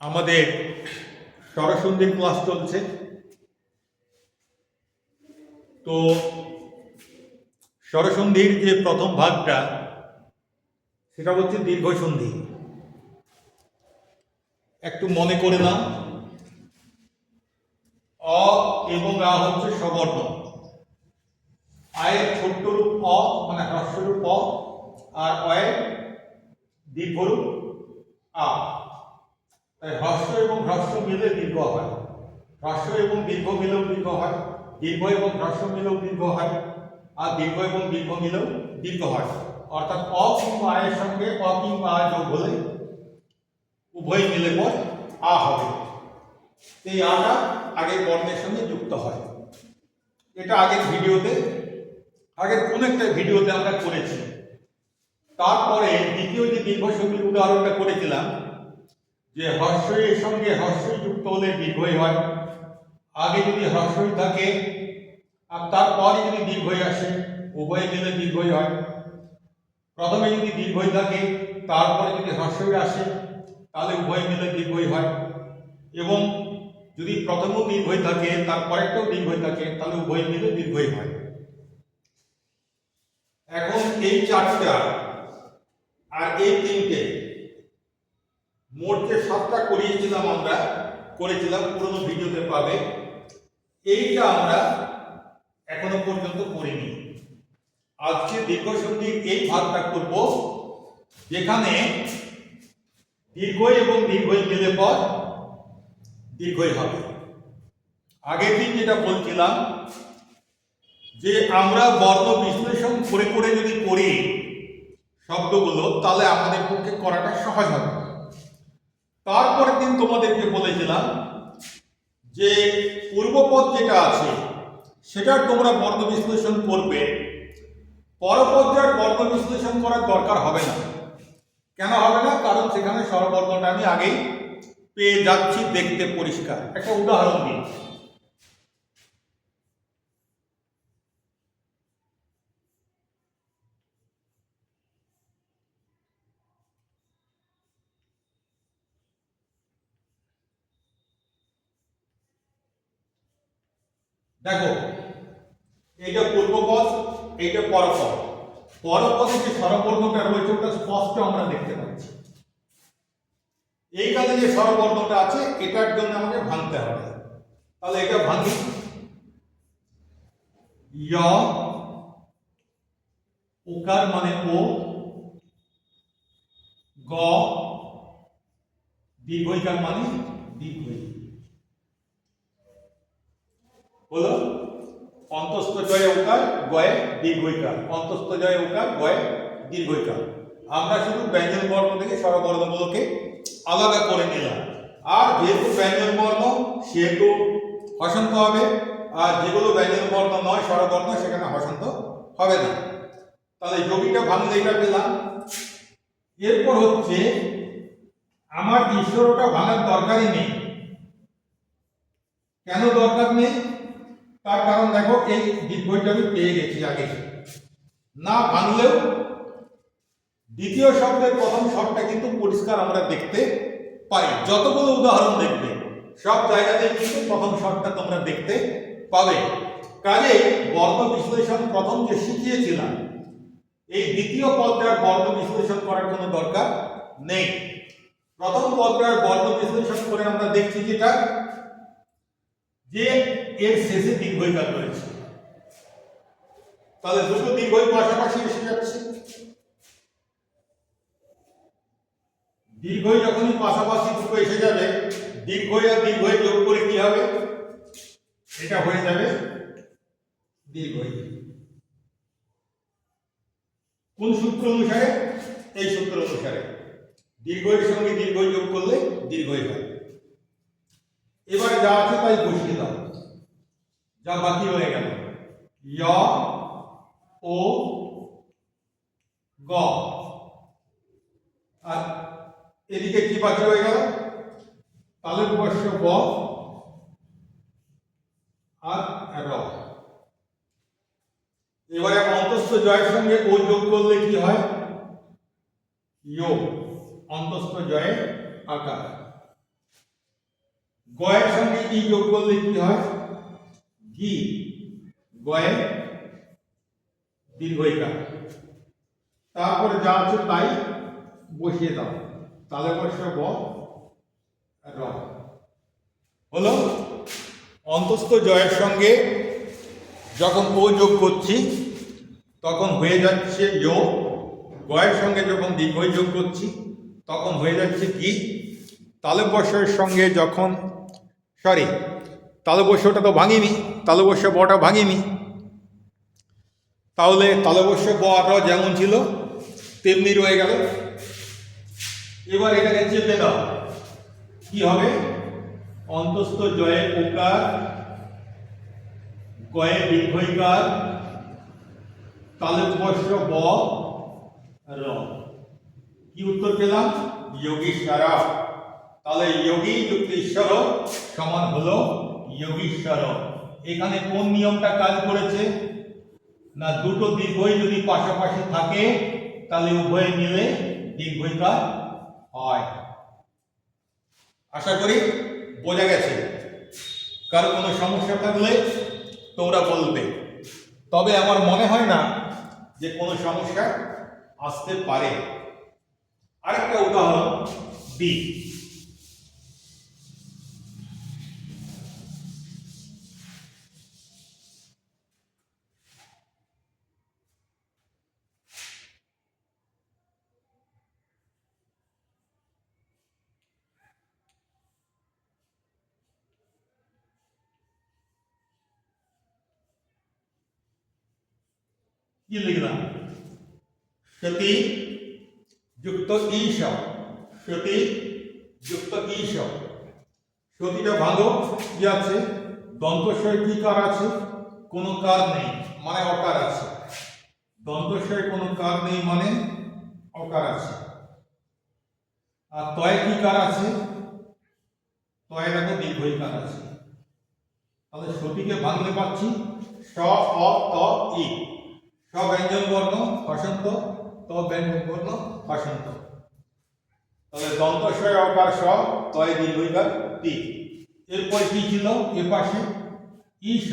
আমাদের সরসন্ধির ক্লাস চলছে। তো সরসন্ধির যে প্রথম ভাগটা, সেটা হচ্ছে দীর্ঘ সন্ধি একটু মনে করে না অ এবং আ হচ্ছে সবর্ণ। আয়ের ছোট্ট রূপ অ মানে হ্রস্বরূপ অ, আর অয়ের দীর্ঘরূপ আ। তাই হ্রস্ব এবং হ্রস্ব মিলে দীর্ঘ হয়। হ্রস্ব এবং দীর্ঘ মিলেও দীর্ঘ হয়, দীর্ঘ এবং হ্রস্ব মিলেও দীর্ঘ হয়, আর দীর্ঘ এবং দীর্ঘ মিলেও দীর্ঘ হয়। অর্থাৎ অ কিংবা আয়ের সঙ্গে অ কিংবা আ যোগ হলে উভয় মিলে পর আ হবে। এই আটা আগের বর্ণের সঙ্গে যুক্ত হয়। এটা আগের ভিডিওতে, আগের কোন একটা ভিডিওতে আমরা করেছি। তারপরে দ্বিতীয় যে দীর্ঘ সঙ্গীর উদাহরণটা করেছিলাম যে হর্ষয়ের সঙ্গে হর্ষই যুক্ত হলে দীর্ঘই হয়। আগে যদি হর্ষই থাকে, আর তারপরে যদি দীর্ঘই আসে, উভয়ে মিলে দীর্ঘই হয়। প্রথমে যদি দীর্ঘই থাকে, তারপরে যদি হর্ষই আসে, তাহলে উভয় মিলে দীর্ঘই হয়। এবং যদি প্রথমেও দীর্ঘই থাকে, তারপরেরটাও দীর্ঘই থাকে, তাহলে উভয় মিলে দীর্ঘই হয়। এখন এই চারটা আর এই তিনটে মোট যে সাতটা করিয়েছিলাম আমরা, করেছিলাম, পুরোনো ভিডিওতে পাবে। এইটা আমরা এখনও পর্যন্ত করিনি। আজকে দীর্ঘ সন্ধির এই ভাগটা করব, যেখানে দীর্ঘই এবং দীর্ঘই মিলে পর দীর্ঘই হবে। আগের দিন যেটা বলছিলাম, যে আমরা বর্ণ বিশ্লেষণ করে করে যদি করি শব্দগুলো, তাহলে আমাদের পক্ষে করাটা সহজ হবে। তারপরের দিন তোমাদেরকে বলেছিলাম যে পূর্বপদ যেটা আছে সেটার তোমরা বর্ণ বিশ্লেষণ করবে। পরপর্যায়ের বর্ণ বিশ্লেষণ করার দরকার হবে না। কেন হবে না? কারণ সেখানে স্বরবর্ণটা আমি আগেই পেয়ে যাচ্ছি দেখতে পরিষ্কার। একটা উদাহরণ দিই। দেখো, এইটা পূর্বপদ, এইটা পরপদ। পরপদে যে স্বরবর্ণটা রয়েছে, ওটা স্পষ্ট আমরা দেখতে পাচ্ছি। এইখানে যে স্বরবর্ণটা আছে, এটার জন্য আমাকে ভাঙতে হবে। তাহলে এটা ভাঙি। য়, উকার মানে ও, গ, দীর্ঘইকার মানে দীর্ঘই। হলো অন্তস্থ জয় ওকার গয়ে দীর্ঘইকার অন্তস্থ জয় ওকার গয়ে দীর্ঘইকার আমরা শুধু ব্যঞ্জন বর্ণ থেকে স্বরবর্ণগুলোকে আলাদা করে নিলাম। আর যেহেতু ব্যঞ্জন বর্ণ, সেহেতু হসন্ত হবে। আর যেগুলো ব্যঞ্জন বর্ণ নয়, স্বরবর্ণ, সেখানে হসন্ত হবে না। তাহলে যোগীটা ভাঙলে এটা পেলাম। এরপর হচ্ছে, আমার ঈশ্বরটা ভাঙার দরকারই নেই। কেন দরকার নেই? তার কারণ দেখো, এই দীর্ঘইটা আমি পেয়ে গেছি আগে। না ভাঙলেও দ্বিতীয় শব্দের প্রথম শব্দটা কিন্তু পরিষ্কার আমরা দেখতে পাই। যতগুলো উদাহরণ দেখবে, সব জায়গাতে কিন্তু প্রথম শব্দটা তোমরা দেখতে পাবে। কাজে বর্ণ বিশ্লেষণ প্রথম যে শিখিয়েছিলাম, এই দ্বিতীয় পর্যায়ের বর্ণ বিশ্লেষণ করার কোনো দরকার নেই। প্রথম পর্যায়ের বর্ণ বিশ্লেষণ করে আমরা দেখছি যেটা যে এর শেষে দীর্ঘইকার রয়েছে। তাহলে দুটো দীর্ঘই পাশাপাশি এসে যাচ্ছে। দীর্ঘই যখনই পাশাপাশি দুটো এসে যাবে, দীর্ঘই আর দীর্ঘই যোগ করে কি হবে? এটা হয়ে যাবে দীর্ঘই। কোন সূত্র অনুসারে? এই সূত্র অনুসারে। দীর্ঘের সঙ্গে দীর্ঘই যোগ করলে দীর্ঘই হয়। এবারে যা আছে তাই বসিয়ে দাও। যা বাকি রয়ে গেল। য়, ও, গ। আর এদিকে কি বাকি রয়ে গেল? তালের বর্ষ ব আর র। এবারে অন্তস্থ জয়ের সঙ্গে ও যোগ করলে কি হয়? ইয়োগ অন্তস্থ জয়ের আকার। গয়ের সঙ্গে ই যোগ করলে কি হয়? গি গয়ে দীর্ঘইকার তারপরে যা আছে তাই বসিয়ে দাও। তাহলে বসে ব র হলো? অন্তস্থ জয়ের সঙ্গে যখন ও যোগ করছি, তখন হয়ে যাচ্ছে ইয় গয়ের সঙ্গে যখন দীর্ঘ যোগ করছি, তখন হয়ে যাচ্ছে কি? তালবস্যের সঙ্গে যখন সরি তালবস্যটা তো ভাঙিনি তালবস্য বটা ভাঙিনি। তাহলে তালবস্য ব আর র যেমন ছিল, তেমনি রয়ে গেল। এবার এটাকে চেপে দাও। কি হবে? অন্তস্থ জয়ে ওকার গয়ে দীর্ঘইকার তালবস্য ব, র। কি উত্তর পেলাম? যোগীশ্বরা তাহলে যোগী যুক্ত ঈশ্বর সমান হলো যোগীশ্বর। এখানে কোন নিয়মটা কাজ করেছে? না, দুটো দীর্ঘই যদি পাশাপাশি থাকে, তাহলে উভয় মিলে দীর্ঘইকার হয়। আশা করি বোঝা গেছে। কারও কোনো সমস্যা থাকলে তোমরা বলবে। তবে আমার মনে হয় না যে কোনো সমস্যা আসতে পারে। আরেকটা উদাহরণ দিই কি লিখলাম সতী যুক্ত ঈশ সতী যুক্ত ঈশ সতীটা ভালো কি আছে? দন্তস্বয় কি কার আছে? কোনো কার নেই মানে অকার আছে। দন্তস্বয় কোনো কার নেই মানে অকার আছে। আর তয় কি কার আছে? তয় দেখো দীর্ঘই কার আছে। তাহলে সতীকে ভাঙলে পাচ্ছি স, অ, ত, ই। স ব্যঞ্জন বর্ণ হসন্ত ত ব্যঞ্জন বর্ণ হসন্ত তাহলে দন্তস্বয় অকার স, তয় দীর্ঘইকার তি এরপর কি ছিল? এ পাশে ই স।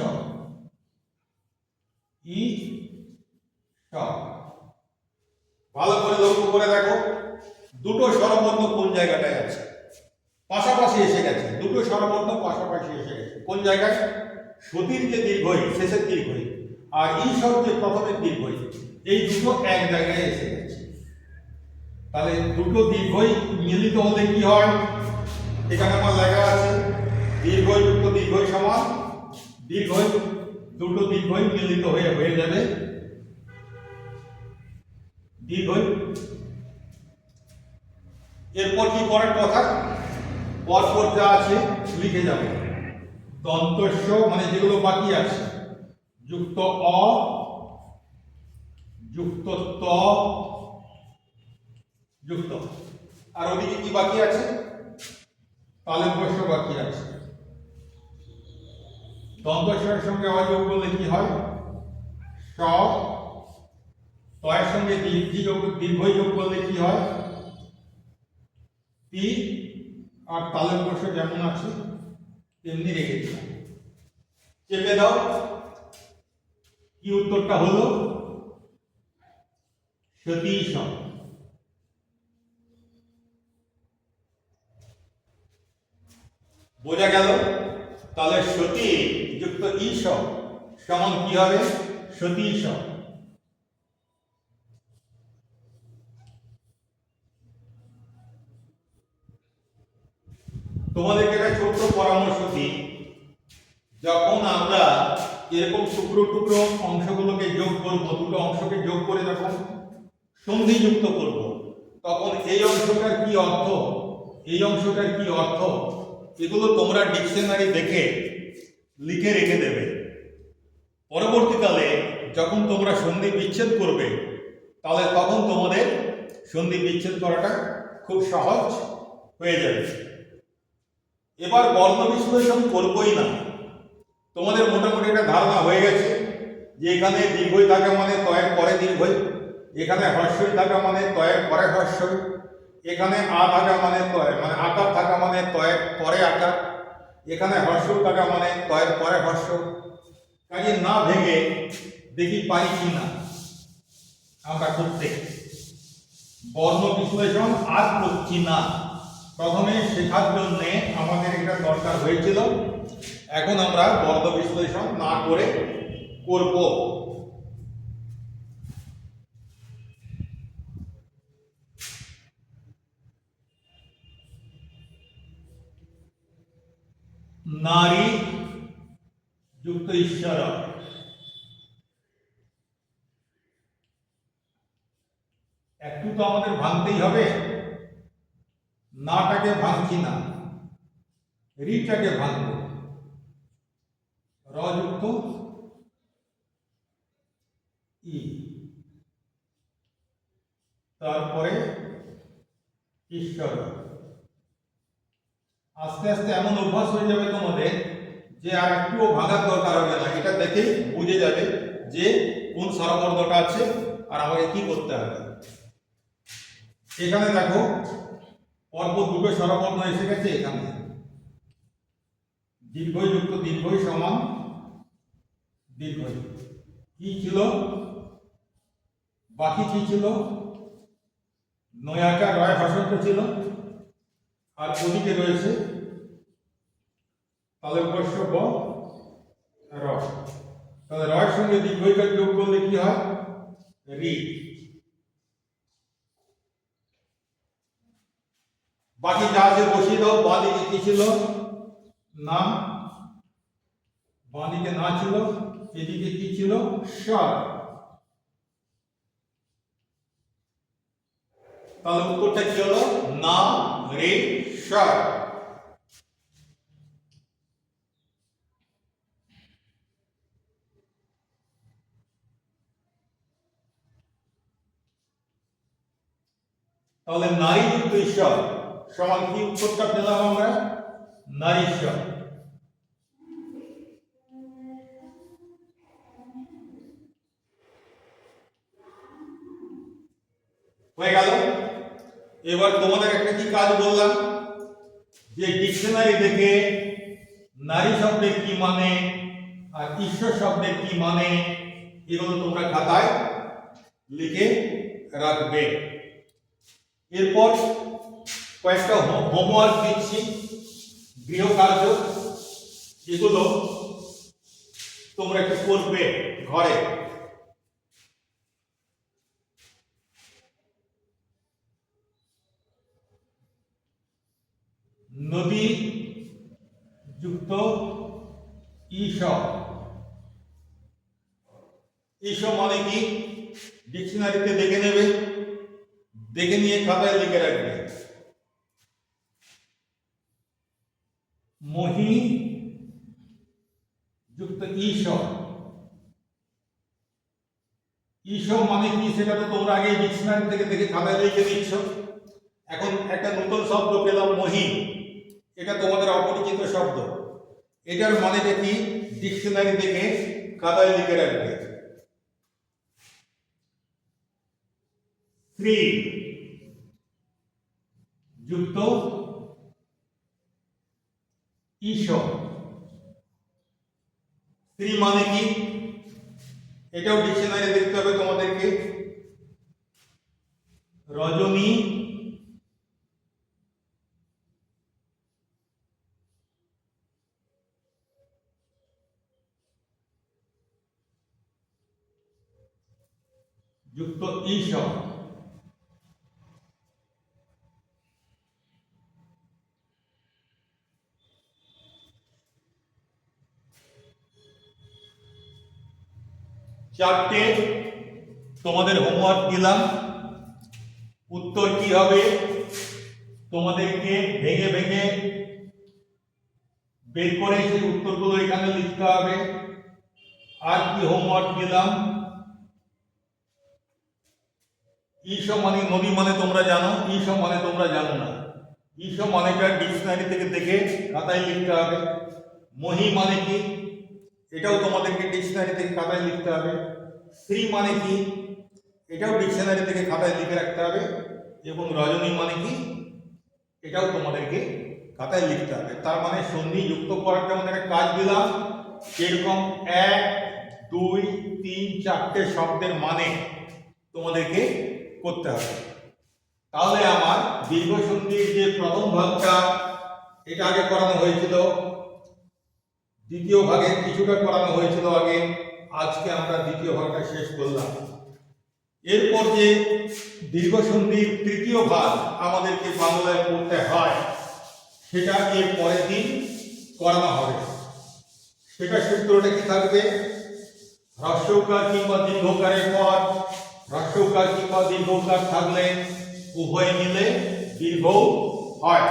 ই স। ভালো করে লক্ষ্য করে দেখো, দুটো স্বরবর্ণ কোন জায়গাটায় আছে? পাশাপাশি এসে গেছে, দুটো স্বরবর্ণ পাশাপাশি এসে গেছে। কোন জায়গায়? সতীর যে দীর্ঘই, শেষের দীর্ঘই। আর ঈশ্বর যে প্রথমের দীর্ঘই এই দুটো এক জায়গায় এসে গেছে। তাহলে দুটো দীর্ঘই মিলিত হলে কি হয়? এখানে আমার লেখা আছে, দীর্ঘই যুক্ত দীর্ঘই সমান, দীর্ঘই দুটো দীর্ঘই মিলিত হয়ে হয়ে যাবে। দীর্ঘই। এরপর কি করার কথা? পরপর যা আছে লিখে যাবে। দন্তস্য মানে যেগুলো বাকি আছে। যুক্ত অ যুক্ত ত যুক্ত। আর ওদিকে কি বাকি আছে? তালব্যস্য বাকি আছে। দন্তস্বরের সঙ্গে অযোগ করলে কি হয়? স, তয়ের সঙ্গে দীর্ঘ দীর্ঘ যোগ করলে কি হয়? তি আর তালের বর্ষ যেমন আছে, তেমনি রেখে দিলাম। চেপে দাও। কি উত্তরটা হলো? সতীশ বোঝা গেল? তাহলে সতী যুক্ত ঈশ সমান কি হবে? সতীশ তোমাদেরকে একটা ছোট্ট পরামর্শ দিই। যখন আমরা এরকম টুকরো টুকরো অংশগুলোকে যোগ করব, দুটো অংশকে যোগ করে যখন সন্ধি যুক্ত করব, তখন এই অংশটার কি অর্থ? এই অংশটার কি অর্থ? এগুলো তোমরা ডিকশনারি দেখে লিখে রেখে দেবে। পরবর্তীকালে যখন তোমরা সন্ধি বিচ্ছেদ করবে, তাহলে তখন তোমাদের সন্ধি বিচ্ছেদ করাটা খুব সহজ হয়ে যাবে। এবার বর্ণ বিশ্লেষণ করবই না। তোমাদের মোটামুটি একটা ধারণা হয়ে গেছে যে এখানে দীর্ঘই থাকা মানে তয়ের পরে দীর্ঘই এখানে হর্ষই থাকা মানে তয়ের পরে হর্ষই এখানে আ থাকা মানে তয় মানে আকার থাকা মানে তয়ের পরে আকার, এখানে হর্ষ টাকা মানে তয়ের পরে হর্ষ কাজে না ভেঙে দেখি পাই কি না। আমরা করতে। বর্ণ বিশ্লেষণ আর করছি না। প্রথমে শেখার জন্যে আমাদের এটা দরকার হয়েছিল। এখন আমরা বর্ণ বিশ্লেষণ না করে করব। নারী যুক্ত ঈশ্বর। একটু তো আমাদের ভাঙতেই হবে। নাটাকে ভাঙছি না রিটাকে ভাঙবো। রযুক্ত ই তারপরে ঈশ্বর। আস্তে আস্তে এমন অভ্যাস হয়ে যাবে তোমাদের যে আর একটুও ভাঙার দরকার হবে না। এটা দেখেই বুঝে যাবে যে কোন স্বরবর্ণটা আছে আর আমাকে কি করতে হবে। এখানে দেখো পরপর দুটো স্বরবর্ণ এসে গেছে এখানে। দীর্ঘই যুক্ত দীর্ঘই সমান। দীর্ঘই কি ছিল? বাকি কি ছিল? নয়াকার রয় ভাষান্ত ছিল। আর ওদিকে রয়েছে তাহলে ব র। তাহলে রয়ের সঙ্গে দীর্ঘইকার যোগ করলে কি হয়? রি। বাকি যা আছে বসিয়ে দাও বাঁদিকে কি ছিল? না। বাঁদিকে না ছিল। এদিকে কি ছিল? স্বর তাহলে উত্তরটা কি হলো? না, রে স্বর তাহলে নারী যুক্ত ঈশ্বর সমান কি উত্তরটা পেলাম আমরা? নারীশ্বর হয়ে এবার তোমাদের একটা কি কাজ বললাম? যে ডিকশনারি দেখে নারী শব্দের কি মানে আর ঈশ্বর শব্দের কি মানে এগুলো তোমরা খাতায় লিখে রাখবে। এরপর কয়েকটা হোমওয়ার্ক দিচ্ছি গৃহ কার্য এগুলো তোমরা একটু করবে ঘরে। নদী যুক্ত ঈশ ঈশ মানে কি? ডিকশনারিতে দেখে নেবে। দেখে নিয়ে খাতায় লিখে রাখবে। মহি যুক্ত ঈশ ঈশ মানে কি? সেটা তো তোমরা আগে ডিকশনারি থেকে দেখে খাতায় লিখে নিচ্ছ এখন একটা নতুন শব্দ পেলাম, মহি। এটা তোমাদের অপরিচিত শব্দ। এটার মানেটা কি? ডিকশনারি দেখে খাতায় লিখে রাখবে। স্ত্রী যুক্ত ঈশ্বর স্ত্রী মানে কি? এটাও ডিকশনারি দেখতে হবে তোমাদেরকে। রজনী যুক্ত ঈশ্বর চারটে, তোমাদের হোমওয়ার্ক দিলাম। উত্তর কি হবে? তোমাদেরকে ভেঙে ভেঙে বের করে সেই উত্তরগুলো এখানে লিখতে হবে। আর কি হোমওয়ার্ক দিলাম? ঈশ মানে নদী মানে তোমরা জানো, ঈশ মানে তোমরা জানো না। ঈশ মানেটা ডিকশনারি থেকে দেখে খাতায় লিখতে হবে। মহি মানে কি? এটাও তোমাদেরকে ডিকশনারি থেকে খাতায় লিখতে হবে। শ্রী মানে কি? এটাও ডিকশনারি থেকে খাতায় লিখে রাখতে হবে। এবং রজনী মানে কি? এটাও তোমাদেরকে খাতায় লিখতে হবে। তার মানে সন্ধি যুক্ত করার যেমন একটা কাজ দিলাম। এরকম এক, দুই, তিন, চারটে শব্দের মানে তোমাদেরকে করতে হবে। তাহলে আমার দীর্ঘ সন্ধির যে প্রথম ভাগটা, এটা আগে করানো হয়েছিল। দ্বিতীয় ভাগের কিছুটা করানো হয়েছিল আগে। আজকে আমরা দ্বিতীয় ভাগটা শেষ করলাম। এরপর যে দীর্ঘ সন্ধির তৃতীয় ভাগ আমাদেরকে বাংলায় পড়তে হয়, সেটা এর পরের দিন করানো হবে। সেটা সূত্রটা কি থাকবে? হ্রস্বকার কিংবা দীর্ঘকারের পর হ্রস্বকার কিংবা দীর্ঘকার থাকলে উভয় মিলে দীর্ঘ হয়।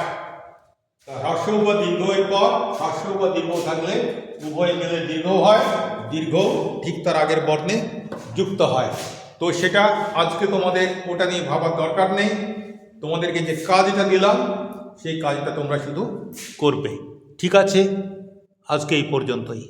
হ্রস্ব বা দীর্ঘের পর হ্রস্ব বা দীর্ঘ থাকলে উভয় মিলে দীর্ঘ হয় দীর্ঘ ঠিক তার আগের বর্ণে যুক্ত হয়। তো সেটা আজকে তোমাদের ওটা নিয়ে ভাবার দরকার নেই। তোমাদেরকে যে কাজটা দিলাম, সেই কাজটা তোমরা শুধু করবে। ঠিক আছে? আজকে এই পর্যন্তই।